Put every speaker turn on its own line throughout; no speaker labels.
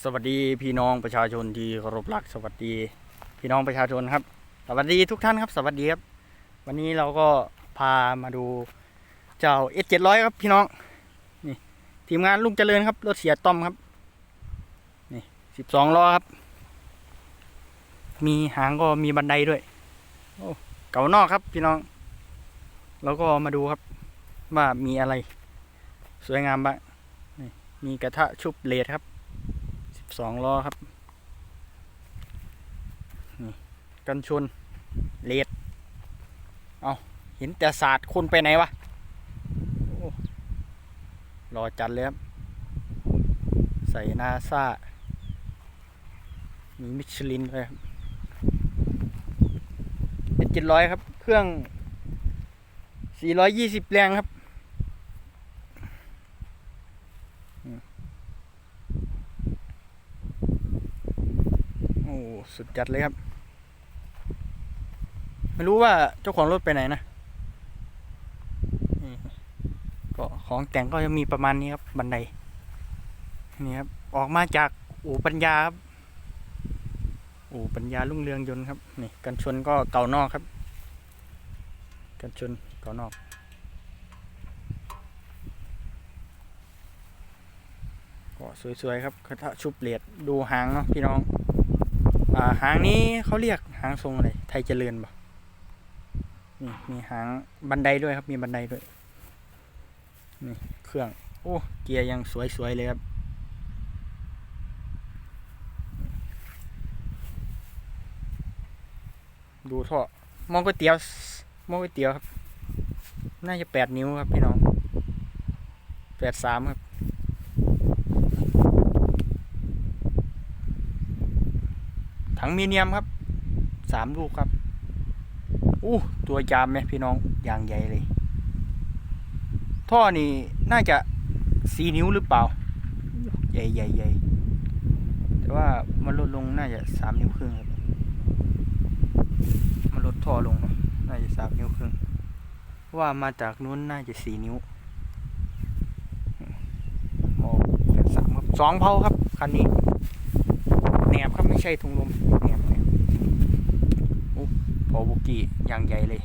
สวัสดีพี่น้องประชาชนที่เคารพรักสวัสดีพี่น้องประชาชนครับ สวัสดีทุกท่านครับ สวัสดีครับ วันนี้เราก็พามาดูเจ้า S 7 0 0 ครับพี่น้องนี่ทีมงานลุงเจริญครับรถเสียต้อมครับนี่สิบสองล้อครับ มีหางก็มีบันไดด้วยโอ้เก่านอกครับพี่น้อง แล้วก็มาดูครับว่ามีอะไร สวยงามบ้างมีกระทะชุบเลดครับ สองล้อครับนี่กันชนเลดเอาเห็นแต่ศาสตร์คนไปไหนวะโอ้รอจัดเลยครับ ใส่นาซามีมิชลินเลยครับเป็นเจ็ดร้อยครับ เครื่องสี่ร้อยยี่สิบแรงครับ โอ้ สุดจัดเลยครับ ไม่รู้ว่าเจ้าของรถไปไหนนะก็ของแต่งก็ยังมีประมาณนี้ครับ บันได นี่ครับ ออกมาจากอู่ปัญญาครับ อู่ปัญญาลุ่งเรืองยนต์ครับ นี่ กันชนก็เก่านอกครับ กันชนเก่านอกก็สวยๆครับกระทะชุบเหลียดดูหางเนาะพี่น้อง หางนี้เขาเรียกหางทรงอะไร ไทยเจริญบ่นี่มีหางบันไดด้วยครับ มีบันไดด้วย นี่เครื่อง โอ้ เกียร์ยังสวยๆเลยครับ ดูท่อมองก๋วยเตี๋ยวมองก๋วยเตี๋ยวครับ น่าจะแปดนิ้วครับพี่น้องแปดสามครับ ถังมีเนียมครับสามลูกครับอู้ตัวยามไหมพี่น้องอย่างใหญ่เลย ท่อนี่น่าจะสี่นิ้วหรือเปล่า ใหญ่ใหญ่ใหญ่แต่ว่ามันลดลงน่าจะสามนิ้วครึ่งครับมันลดท่อลงเนอะน่าจะสามนิ้วครึ่งว่ามาจากนู้นน่าจะสี่นิ้วโอ้เป็นสามครับสองเพาครับคันนี้แหนบครับไม่ใช่ถุงลมแหนบแหนบโอ้พอบุกี้อย่างใหญ่เลย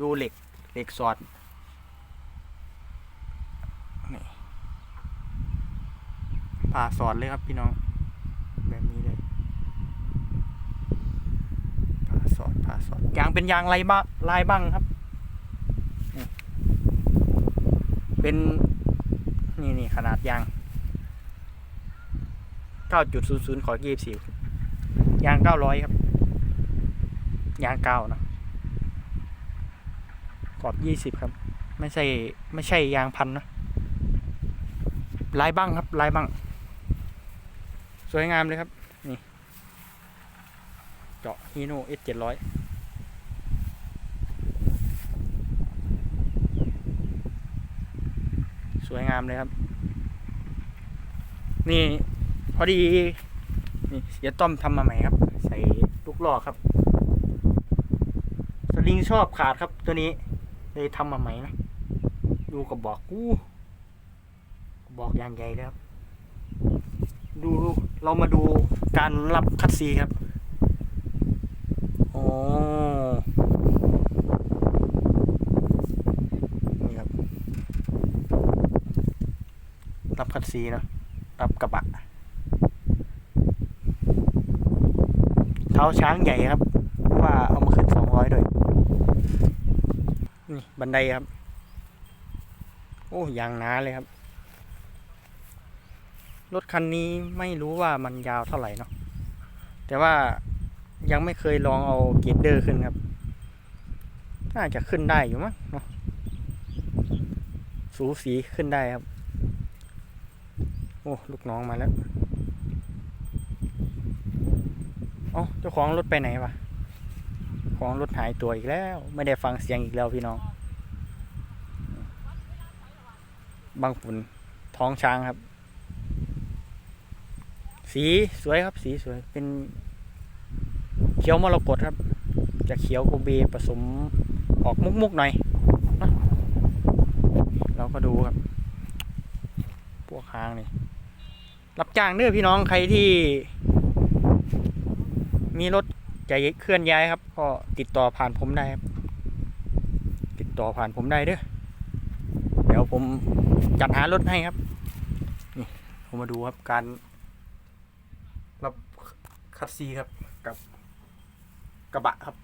ดูเหล็กเหล็กสอดนี่ผ่าสอดเลยครับพี่น้อง แบบนี้เลยผ่าสอดผ่าสอดยางเป็นยางลายบ้างลายบ้างครับ เป็นนี่นี่ขนาดยาง9.00ขอ24 ยาง900ครับ ยางเก้านอะขอบ20ครับ ไม่ใช่ไม่ใช่ยางพันนะลายบ้างครับลายบ้าง สวยงามเลยครับ นี่ เจาะฮีโน่ S 700สวยงามเลยครับ นี่ พอดี นี่เสียต้อมทำมาใหม่ครับ ใส่ลูกหล้อครับ สลิงชอบขาดครับตัวนี้ เลยทำมาใหม่นะ ดูกระบอกอู้กระบอกยางใหญ่เลยครับดูเรามาดูการรับคัดซีครับโอ้นี่ครับ รับคัดซีนะ รับกระบะ เท้าช้างใหญ่ครับ ว่าเอามาขึ้นสองร้อยด้วยนี่บันไดครับ โอ้ยางหนาเลยครับ รถคันนี้ไม่รู้ว่ามันยาวเท่าไหร่เนาะแต่ว่ายังไม่เคยลองเอาเกรดเดอร์ขึ้นครับ น่าจะขึ้นได้อยู่มั้งเนาะสูสีขึ้นได้ครับ โอ้ ลูกน้องมาแล้ว เอ้าเจ้าของรถไปไหนวะของรถหายตัวอีกแล้ว ไม่ได้ฟังเสียงอีกแล้วพี่น้อง บางฝุ่นท้องช้างครับ สีสวยครับ สีสวยเป็นเขียวมรกตครับ จะเขียวโกเบผสมออกมุกๆหน่อยเนะเราก็ดูครับ พวกหางนี่รับจ้างเด้อพี่น้องใครที่ มีรถจะเคลื่อนย้ายครับ ก็ติดต่อผ่านผมได้ครับ ติดต่อผ่านผมได้เด้อเดี๋ยวผมจัดหารถให้ครับนี่ผมมาดูครับการรับคัสซีครับกับกระบะครับ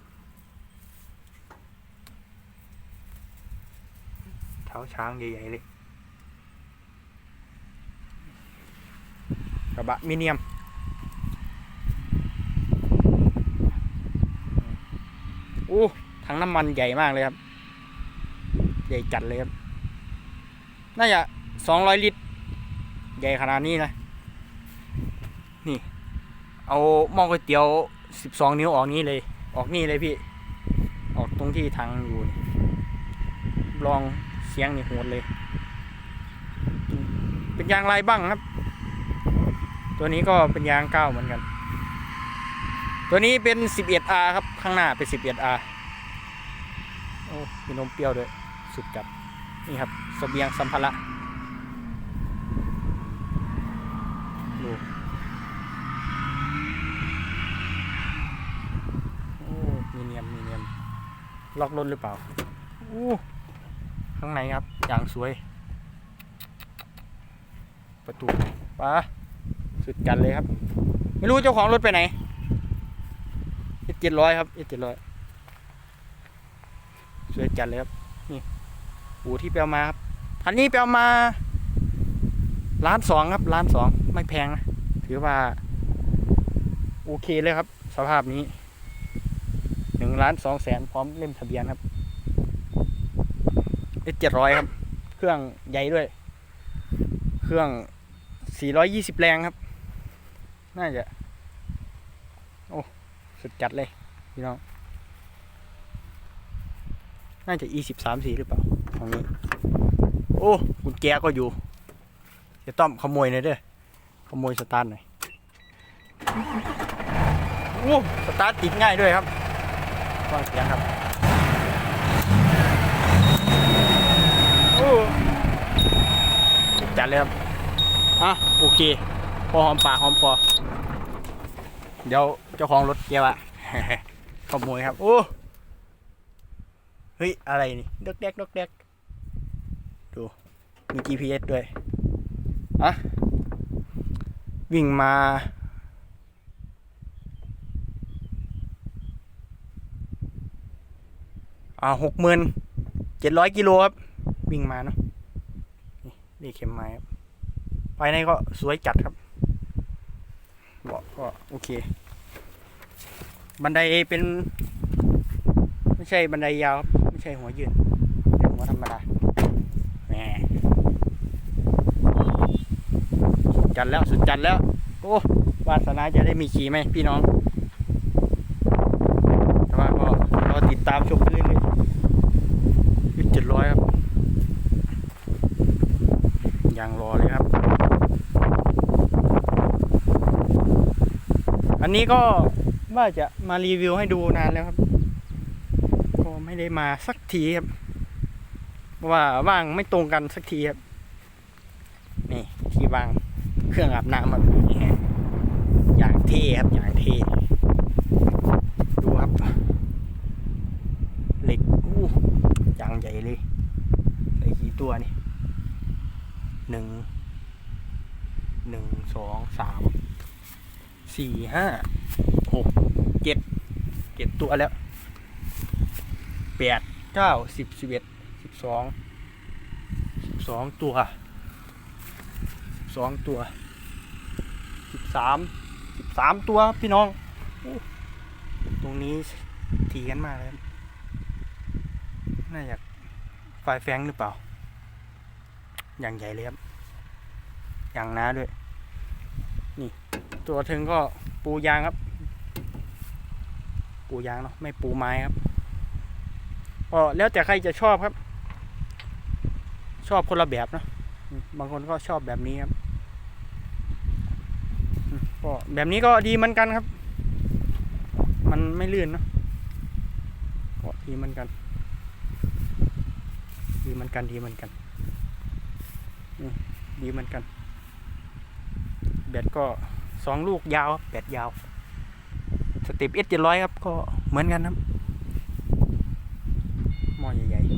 เท้าช้างใหญ่ๆเลยกระบะมิเนียม อ้ถังน้ำมันใหญ่มากเลยครับ ใหญ่จัดเลยครับ น่าจะสองร้อยลิตร ใหญ่ขนาดนี้นะ นี่ เอาหม้อก๋วยเตี๋ยวสิบสองนิ้วออกนี้เลย ออกนี่เลยพี่ ออกตรงที่ทางอยู่ลองเสียงนี่โหดเลย เป็นยางลายบ้างครับ ตัวนี้ก็เป็นยางเก้าเหมือนกัน ตัวนี้เป็น 11R ครับ ข้างหน้าเป็น 11R โอ้มีนมเปรี้ยวด้วย สุดจัดนี่ครับสเสบียงสัมภาระดูโอ้มีเนียมมีเนียมล็อกรถหรือเปล่าโอ้ข้างในครับ อย่างสวย ประตูปะสุดจัดเลยครับ ไม่รู้เจ้าของรถไปไหน เอเจ็ดร้อยครับเอเจ็ดร้อยสวยจัดเลยครับ นี่อูที่ไปเอามาครับคันนี้ไปเอามาล้านสองครับล้านสองไม่แพงนะ ถือว่า โอเคเลยครับ สภาพนี้หนึ่งล้านสองแสนพร้อมเล่มทะเบียนครับเอเจ็ดร้อยครับ เครื่องใหญ่ด้วย เครื่องสี่ร้อยยี่สิบแรงครับ น่าจะ สุดจัดเลยพี่น้อง น่าจะ e สิบสามสี่หรือเปล่าตรงนี้โอ้กุญแจก็อยู่ จะต้อมขโมยหน่อยเด้อขโมยสตาร์ทหน่อยโอ้สตาร์ทติดง่ายด้วยครับฟังเสียงครับโอ้สุดจัดเลยครับอะโอเค พอหอมปากหอมคอเดี๋ยว เจ้าของรถเกียร์อะขโมยครับ โอ้ เฮ้ย อะไรนี่ดกแดกดกแดกดูมี GPS ด้วยอะวิ่งมา อ่าหกหมื่นเจ็ดร้อยกิโลครับ วิ่งมาเนาะนี่นี่เข็มไม้ครับภายในก็สวยจัดครับเบาะก็โอเค บันไดเป็น ไม่ใช่บันไดยาว ไม่ใช่หัวยืนเป็นหัวธรรมดาแหมสุดจัดแล้วสุดจัดแล้ว โอ้วาสนาจะได้มีขี่ไหมพี่น้อง แต่ว่าก็รอติดตามชมไปเรื่อยๆยุดเจ็ดร้อยครับยังรอเลยครับ อันนี้ก็ ว่าจะมารีวิวให้ดูนานแล้วครับก็ไม่ได้มาสักทีครับว่าว่างไม่ตรงกันสักทีครับนี่ที่วางเครื่องอาบน้ำแบบนี้อย่างเท่ครับอย่างเท่ดูครับเหล็กอู้อย่างใหญ่เลยเหล็กกี่ตัวนี่หนึ่งหนึ่งสองสามสี่ห้า ตัวแล้วแปดเก้าสิบสิบเอ็ดสิบสองสิบสองตัวสิบสองตัวสิบสามสิบสามตัวพี่น้องอตรงนี้ทีกันมากเลยครับน่าจะไฟแฟงหรือเปล่า อย่างใหญ่เลยครับ อย่างน้าด้วย นี่ ตัวถึงก็ปูยางครับ ปูยางเนาะไม่ปูไม้ครับก็แล้วแต่ใครจะชอบครับ ชอบคนละแบบเนาะบางคนก็ชอบแบบนี้ครับก็แบบนี้ก็ดีเหมือนกันครับ มันไม่ลื่นเนาะก็ดีเหมือนกัน ดีเหมือนกันดีเหมือนกันดีเหมือนกันแบตก็สองลูกยาวแบตยาว สเต็ปเอสเจ็ดร้อยครับ ก็เหมือนกันครับหม้อใหญ่ๆ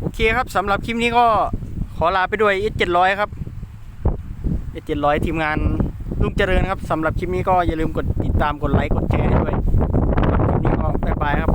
โอเคครับสำหรับคลิปนี้ก็ขอลาไปด้วยเอสเจ็ดร้อยครับเอสเจ็ดร้อยทีมงานลุงเจริญครับสำหรับคลิปนี้ก็อย่าลืมกดติดตามกดไลค์กดแชร์ให้ด้วยคลิปนี้ก็บ๊ายบายครับ